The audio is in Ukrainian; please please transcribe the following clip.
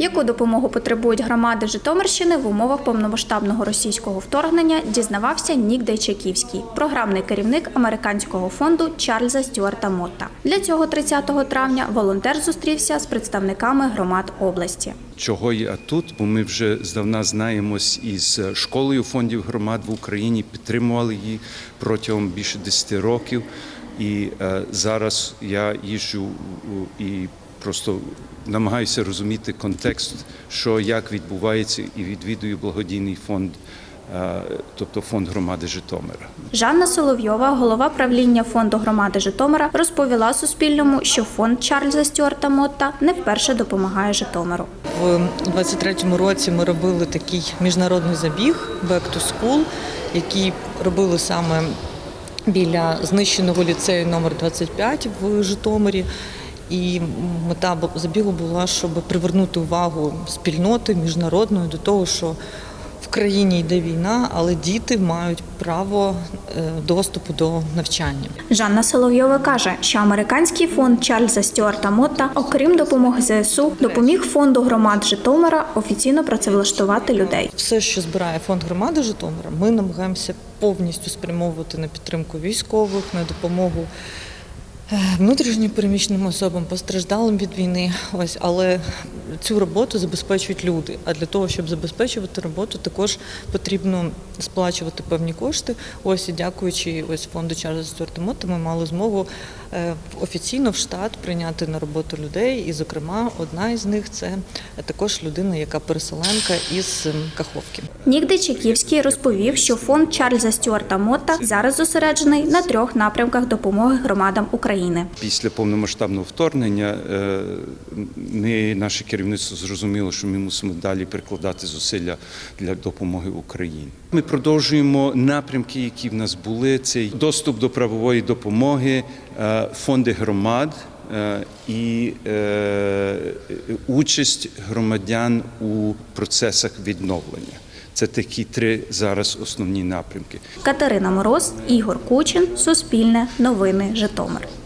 Яку допомогу потребують громади Житомирщини в умовах повномасштабного російського вторгнення, дізнавався Нік Дейчаківський, програмний керівник американського фонду Чарльза Стюарта Мотта. Для цього 30 травня волонтер зустрівся з представниками громад області. Чого я тут? Бо ми вже здавна знаємось із школою фондів громад в Україні, підтримували її протягом більше 10 років. І е, зараз я їжджу і просто намагаюся розуміти контекст, що як відбувається, і відвідую благодійний фонд, е, тобто фонд громади Житомира. Жанна Соловйова, голова правління фонду громади Житомира, розповіла Суспільному, що фонд Чарльза Стюарта Мотта не вперше допомагає Житомиру. В 23-му році ми робили такий міжнародний забіг Back to School, який робили саме біля знищеного ліцею номер 25 в Житомирі. І мета забігу була, щоб привернути увагу спільноти міжнародної до того, що в країні йде війна, але діти мають право е, доступу до навчання. Жанна Соловйова каже, що американський фонд Чарльза Стюарта Мотта, окрім допомоги ЗСУ, допоміг фонду громад Житомира офіційно працевлаштувати людей. Все, що збирає фонд громади Житомира, ми намагаємося повністю спрямовувати на підтримку військових, на допомогу внутрішньо переміщеним особам, постраждалим від війни. Ось, але цю роботу забезпечують люди. А для того, щоб забезпечувати роботу, також потрібно сплачувати певні кошти. Ось і дякуючи ось фонду Чарльза Стюарта Мотта, ми мали змогу е, офіційно в штат прийняти на роботу людей. І, зокрема, одна із них це також людина, яка переселенка із Каховки. Нік Дечаківський розповів, що фонд Чарльза Стюарта Мотта зараз зосереджений на трьох напрямках допомоги громадам України. Після повномасштабного вторгнення е, ми, наше керівництво зрозуміло, що ми мусимо далі прикладати зусилля для допомоги Україні. Ми продовжуємо напрямки, які в нас були: це доступ до правової допомоги, е, фонди громад. е, І е, участь громадян у процесах відновлення це такі три зараз основні напрямки. Катерина Мороз, Ігор Кучин, Суспільне, Новини, Житомир.